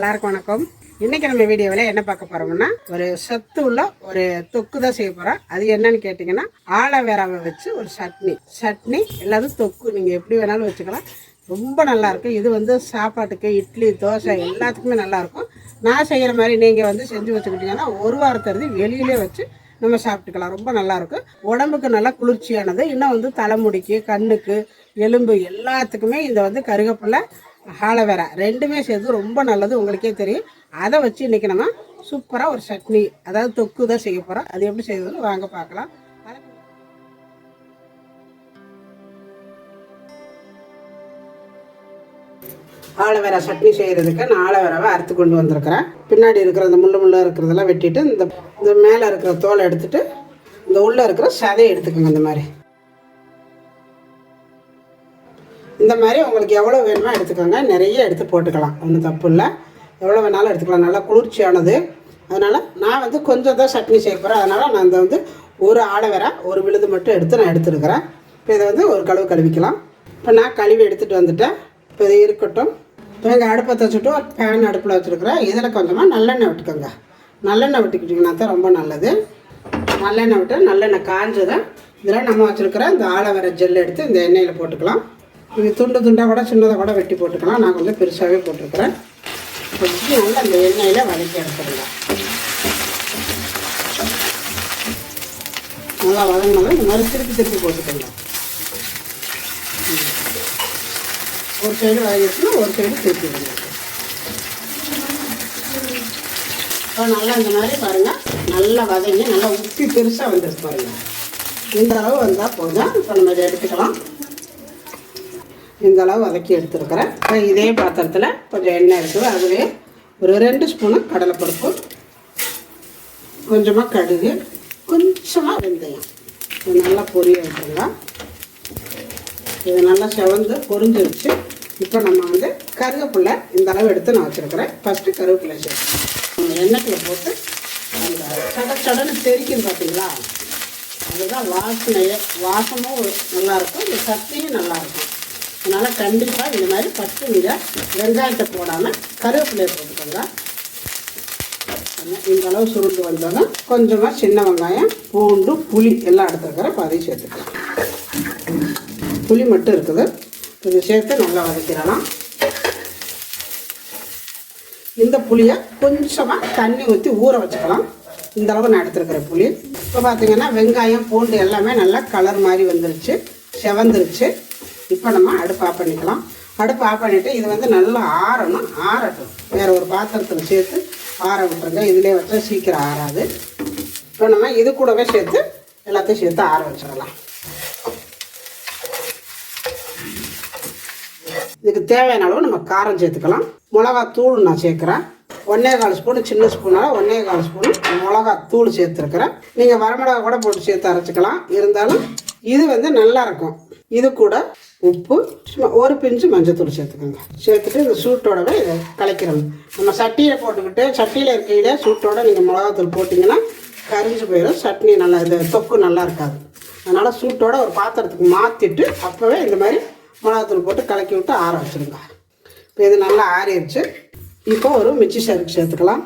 எல்லாருக்கும் வணக்கம். இன்றைக்கி நம்ம வீடியோவில் என்ன பார்க்க போகிறோம்னா ஒரு சத்து உள்ள ஒரு தொக்கு தான் செய்ய போகிறோம் அது என்னன்னு கேட்டிங்கன்னா ஆலோவேராவை வச்சு ஒரு சட்னி. சட்னி எல்லாரும் தொக்கு நீங்கள் எப்படி வேணாலும் வச்சுக்கலாம். ரொம்ப நல்லாயிருக்கும் இது வந்து சாப்பாட்டுக்கு இட்லி தோசை எல்லாத்துக்குமே நல்லாயிருக்கும் நான் செய்கிற மாதிரி நீங்கள் வந்து செஞ்சு வச்சுக்கிட்டிங்கன்னா ஒரு வாரத்தருது வெளியிலே வச்சு நம்ம சாப்பிட்டுக்கலாம். ரொம்ப நல்லாயிருக்கும் உடம்புக்கு நல்லா குளிர்ச்சியானது. இன்னும் வந்து தலைமுடிக்கு கண்ணுக்கு எலும்பு எல்லாத்துக்குமே இந்த வந்து கருகப்பில்லை. ஆலோவேரா ரெண்டுமே சேர்த்து ரொம்ப நல்லது உங்களுக்கே தெரியும். அதை வச்சு இன்றைக்கி நம்ம சூப்பராக ஒரு சட்னி அதாவது தொக்கு தான் செய்ய போகிறோம் அது எப்படி செய்யறதுன்னு வாங்க பார்க்கலாம். ஆலோவேரா சட்னி செய்கிறதுக்கு நான் ஆலோவேராவை அறுத்து கொண்டு வந்திருக்கிறேன். பின்னாடி இருக்கிற இந்த முள்ளு முள்ளு இருக்கிறதெல்லாம் வெட்டிட்டு இந்த இந்த மேலே இருக்கிற தோலை எடுத்துட்டு இந்த உள்ளே இருக்கிற சதையை எடுத்துக்கோங்க இந்த மாதிரி. இந்த மாதிரி உங்களுக்கு எவ்வளோ வேணுமோ எடுத்துக்கோங்க. நிறைய எடுத்து போட்டுக்கலாம். ஒன்றும் தப்பு இல்லை. எவ்வளோ வேணாலும் எடுத்துக்கலாம். நல்லா குளிர்ச்சியானது. அதனால் நான் வந்து கொஞ்சம் தான் சட்னி செய்ய போகிறேன் அதனால் நான் இந்த வந்து ஒரு ஆலோவேரா ஒரு விழுது மட்டும் எடுத்து நான் எடுத்துருக்கிறேன். இப்போ இதை வந்து ஒரு கழுவு கழுவிக்கலாம். இப்போ நான் கழுவி எடுத்துகிட்டு வந்துட்டேன். இப்போ இது இருக்கட்டும். இப்போ எங்கள் அடுப்பை தச்சுட்டு ஒரு பேன் அடுப்பில் வச்சுருக்கிறேன். இதில் கொஞ்சமாக நல்லெண்ணெய் விட்டுக்கோங்க. நல்லெண்ணெய் விட்டுக்கிட்டிங்கன்னா தான் ரொம்ப நல்லது. நல்லெண்ணெய் விட்டு நல்லெண்ணெய் காஞ்சதை இதில் நம்ம வச்சுருக்கிற இந்த ஆலோவேரா ஜெல் எடுத்து இந்த எண்ணெயில் போட்டுக்கலாம். இது துண்டு துண்டாக கூட சின்னதாக கூட வெட்டி போட்டுக்கலாம். நான் கொஞ்சம் பெருசாகவே போட்டிருக்கிறேன். வச்சு நல்லா அந்த எண்ணெயில் வதக்கி எடுத்துடலாம் நல்லா வதங்கினாலும் இந்த மாதிரி திருப்பி திருப்பி போட்டுக்கோங்க. ஒரு சைடு வதங்கிடுச்சுன்னா ஒரு சைடு திருப்பி விடுங்க. இப்போ நல்லா இந்த மாதிரி பாருங்கள் நல்லா வதங்கி நல்லா உப்பி பெருசாக வந்துருச்சு பாருங்கள் இந்த அளவு வந்தால் போதும். இப்போ நம்ம இதை எடுத்துக்கலாம். இந்த அளவு வதக்கி எடுத்துருக்கிறேன். இதே பாத்திரத்தில் கொஞ்சம் எண்ணெய் இருக்குது. அதுவே ஒரு ரெண்டு ஸ்பூனு கடலைப்பருப்பு. கொஞ்சமாக கடுகு. கொஞ்சமாக வெந்தயம். இது நல்லா பொரிய விட்டுருங்க. இது நல்லா செவந்து பொரிஞ்சிருச்சு. இப்போ நம்ம வந்து கருவேப்பிலை இந்த அளவு எடுத்து நான் வச்சுருக்கிறேன். ஃபஸ்ட்டு கருவேப்பிலை சேர்த்து எண்ணெய்க்குள்ள போட்டு அந்த சட சடன்னு தெரிக்குது பார்த்தீங்களா அதுதான் வாசனையே. வாசமும் ஒரு நல்லாயிருக்கும் இந்த சட்னியும் நல்லாயிருக்கும் அதனால் கண்டிப்பாக இந்த மாதிரி ஃபஸ்ட்டு நீங்கள் வெங்காயத்தை போடாமல் கருவேப்பிலையை போட்டுக்கோங்க. இந்த அளவு சுருண்டு வந்தோன்னா கொஞ்சமாக சின்ன வெங்காயம் பூண்டு புளி எல்லாம் எடுத்துருக்கிற இப்போ அதையும் சேர்த்துக்கலாம். புளி மட்டும் இருக்குது. இதை சேர்த்து நல்லா வதக்கிடலாம். இந்த புளியை கொஞ்சமாக தண்ணி ஊற்றி ஊற வச்சுக்கலாம். இந்த அளவு நான் எடுத்துருக்கிற புளி. இப்போ பார்த்தீங்கன்னா வெங்காயம் பூண்டு எல்லாமே நல்லா கலர் மாதிரி வந்துருச்சு செவந்துருச்சு. இப்போ நம்ம அடுப்பு ஆஃப் பண்ணிக்கலாம். அடுப்பு ஆஃப் பண்ணிவிட்டு இது வந்து நல்லா ஆறணும். ஆறட்டும். வேறு ஒரு பாத்திரத்தில் சேர்த்து ஆற விட்டுருங்க. இதிலே வச்சா சீக்கிரம் ஆறாது. இப்போ நம்ம இது கூடவே சேர்த்து எல்லாத்தையும் சேர்த்து ஆற வச்சிடலாம். இதுக்கு தேவையான அளவு நம்ம காரம் சேர்த்துக்கலாம். மிளகா தூள் நான் சேர்க்குறேன். ஒன்றே கால் ஸ்பூன் சின்ன ஸ்பூனால் ஒன்றே கால் ஸ்பூன் மிளகா தூள் சேர்த்துருக்குறேன். நீங்கள் வரமிளகா கூட போட்டு சேர்த்து அரைச்சிக்கலாம். இருந்தாலும் இது வந்து நல்லாயிருக்கும் இது கூட உப்பு சும்மா ஒரு பிஞ்சு மஞ்சத்தூள் சேர்த்துக்கோங்க. சேர்த்துட்டு இந்த சூட்டோடவே இதை கலக்கிறோம். நம்ம சட்டியில் போட்டுக்கிட்டு சட்டியில் இருக்கையில சூட்டோட நீங்கள் மிளகாத்தூள் போட்டிங்கன்னா கரிஞ்சு போயிடும். சட்னி நல்லா இந்த தொக்கு நல்லா இருக்காது. அதனால் சூட்டோட ஒரு பாத்திரத்துக்கு மாற்றிட்டு அப்போவே இந்த மாதிரி மிளகாத்தூள் போட்டு கலக்கி விட்டு ஆற வச்சுருங்க. இப்போ இது நல்லா ஆறிடுச்சு. இப்போ ஒரு மிச்சி சருக்கு சேர்த்துக்கலாம்.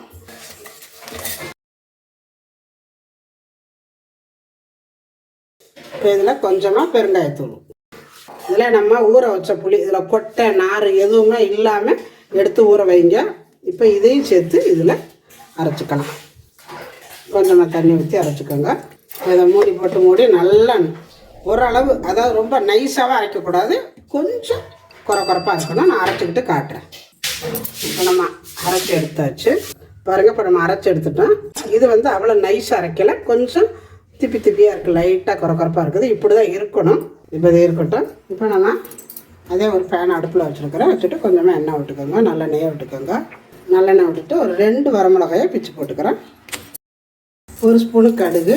இப்போ இதில் கொஞ்சமாக பெருங்காயத்தூள். இதில் நம்ம ஊற வச்ச புளி இதில் கொட்டை நார் எதுவுமே இல்லாமல் எடுத்து ஊற வைங்க. இப்போ இதையும் சேர்த்து இதில் அரைச்சிக்கலாம். கொஞ்சமாக தண்ணி ஊற்றி அரைச்சிக்கோங்க. இதை மூடி போட்டு மூடி நல்லா ஓரளவு அதாவது ரொம்ப நைஸாகவும் அரைக்கக்கூடாது. கொஞ்சம் குறை குறைப்பாக இருக்கணும். நான் அரைச்சிக்கிட்டு காட்டுறேன். இப்போ நம்ம அரைச்சி எடுத்தாச்சு. பாருங்க இப்போ நம்ம அரைச்சி எடுத்துட்டோம். இது வந்து அவ்வளோ நைஸாக அரைக்கலை. கொஞ்சம் திப்பி திப்பியாக இருக்குது. லைட்டாக குறை குறைப்பாக இருக்குது. இப்படி தான் இருக்கணும். இப்போ இது இருக்கட்டும். இப்போ நம்ம அதே ஒரு ஃபேன் அடுப்பில் வச்சுருக்கிறேன் வச்சுட்டு கொஞ்சமாக எண்ணெய் விட்டுக்கோங்க. நல்லெண்ணெயை விட்டுக்கோங்க. நல்லெண்ணெய் விட்டுட்டு ஒரு ரெண்டு வரமிளகாயை பிச்சு போட்டுக்கிறேன். ஒரு ஸ்பூனு கடுகு.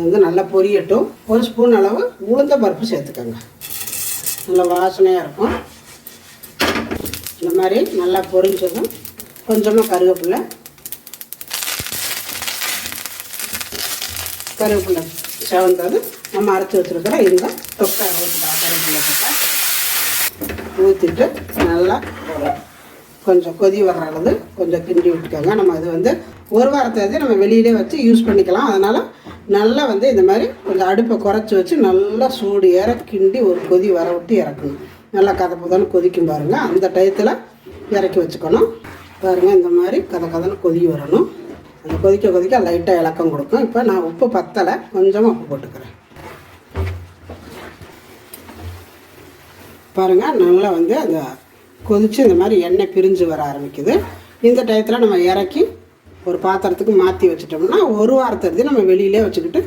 வந்து நல்லா பொரியட்டும். ஒரு ஸ்பூன் அளவு உளுந்த பருப்பு சேர்த்துக்கோங்க. நல்லா வாசனையாக இருக்கும். இந்த மாதிரி நல்லா பொரிஞ்சதும் கொஞ்சமாக கருவேப்பில்லை கருவேப்பில்லை செவந்தது நம்ம அரைச்சி வச்சுருக்கிற இந்த தொக்கை ஊற்றிக்கலாம் கருவேப்பிலை தொக்கை ஊற்றிட்டு நல்லா கொஞ்சம் கொதி வர்ற அளவு கொஞ்சம் கிண்டி விட்டுக்கோங்க. நம்ம இது வந்து ஒரு வாரத்தை நம்ம வெளியிலே வச்சு யூஸ் பண்ணிக்கலாம். அதனால் நல்லா வந்து இந்த மாதிரி கொஞ்சம் அடுப்பை குறைச்சி வச்சு நல்லா சூடு ஏற கிண்டி ஒரு கொதி வர விட்டு இறக்கணும் நல்லா கதை புதன்னு கொதிக்கும் பாருங்கள் அந்த டயத்தில் இறக்கி வச்சுக்கணும். பாருங்கள் இந்த மாதிரி கதை கதைன்னு கொதி வரணும். அந்த கொதிக்க கொதிக்க லைட்டாக இலக்கம் கொடுக்கும். இப்போ நான் உப்பு பத்தலை கொஞ்சமாக உப்பு போட்டுக்கிறேன். பாருங்கள் நல்லா வந்து அந்த கொதித்து இந்த மாதிரி எண்ணெய் பிரிஞ்சு வர ஆரம்பிக்குது. இந்த டயத்தில் நம்ம இறக்கி ஒரு பாத்திரத்துக்கு மாற்றி வச்சிட்டோம்னா ஒரு வாரத்தை நம்ம வெளியிலே வச்சுக்கிட்டு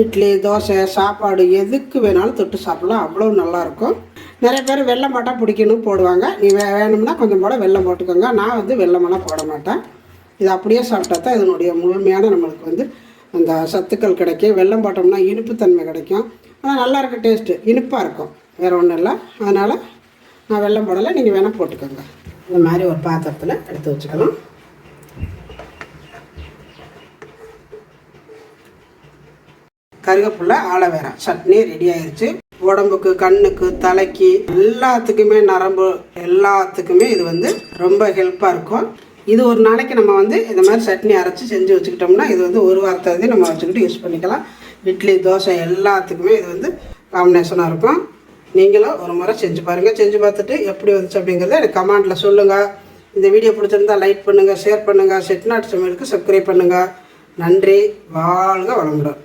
இட்லி தோசை சாப்பாடு எதுக்கு வேணாலும் தொட்டு சாப்பிடலாம். அவ்வளோ நல்லாயிருக்கும் நிறைய பேர் வெள்ளம் போட்டால் பிடிக்கணும் போடுவாங்க. நீ வே வேணும்னா கொஞ்சம் போட வெள்ளம் போட்டுக்கோங்க. நான் வந்து வெள்ளமெல்லாம் போட மாட்டேன். இது அப்படியே சாப்பிட்டா தான் இதனுடைய முழுமையான நம்மளுக்கு வந்து அந்த சத்துக்கள் கிடைக்கும். வெல்லம் போட்டோம்னா இனிப்புத்தன்மை கிடைக்கும். ஆனால் நல்லா இருக்க டேஸ்ட்டு இனிப்பாக இருக்கும். வேறு ஒன்றும் இல்லை. அதனால் நான் வெள்ளம் போடலை. நீங்கள் வேணால் போட்டுக்கோங்க. இந்த மாதிரி ஒரு பாத்திரத்தில் எடுத்து வச்சுக்கலாம். கருவேப்பிலை ஆலோவேரா. சட்னி ரெடி ஆயிடுச்சு உடம்புக்கு கண்ணுக்கு தலைக்கு எல்லாத்துக்குமே நரம்பு எல்லாத்துக்குமே இது வந்து ரொம்ப ஹெல்ப்பாக இருக்கும். இது ஒரு நாளைக்கு நம்ம வந்து இந்த மாதிரி சட்னி அரைச்சி செஞ்சு வச்சுக்கிட்டோம்னா இது வந்து ஒரு வாரத்தை வந்து நம்ம வச்சுக்கிட்டு யூஸ் பண்ணிக்கலாம். இட்லி தோசை எல்லாத்துக்குமே இது வந்து காம்பினேஷனாக இருக்கும். நீங்களும் ஒரு முறை செஞ்சு பாருங்கள் செஞ்சு பார்த்துட்டு எப்படி வந்துச்சு அப்படிங்கிறத எனக்கு கமெண்ட்டில் சொல்லுங்கள் இந்த வீடியோ பிடிச்சிருந்தா லைக் பண்ணுங்கள் ஷேர் பண்ணுங்கள் செட்நாட் சமையலுக்கு சப்ஸ்கிரைப் பண்ணுங்கள் நன்றி. வாழ்க வளமுடன்.